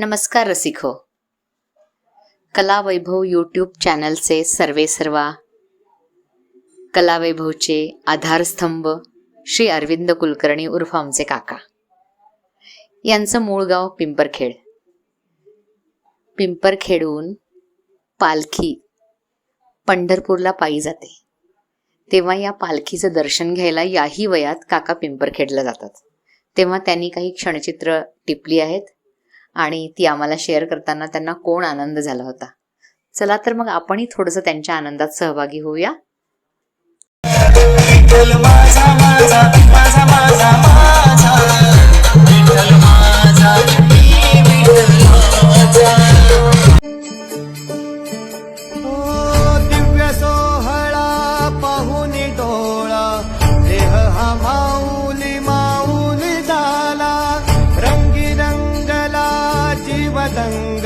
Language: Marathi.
नमस्कार रसिको. कला वैभव यूट्यूब चॅनलचे सर्वे सर्वा. कला वैभवचे आधारस्तंभ श्री अरविंद कुलकर्णी उर्फ आमचे काका. यांचं मूळ गाव पिंपरखेड. पिंपरखेडून पालखी पंढरपूरला पायी जाते. तेव्हा या पालखीचं दर्शन घ्यायला याही वयात काका पिंपरखेडला जातात. तेव्हा त्यांनी काही क्षणचित्र टिपली आहेत. आणि ती आम्हाला शेअर करताना त्यांना कोण आनंद झाला होता. चला तर मग आपणही थोडंसं त्यांच्या आनंदात सहभागी होऊया. 我等。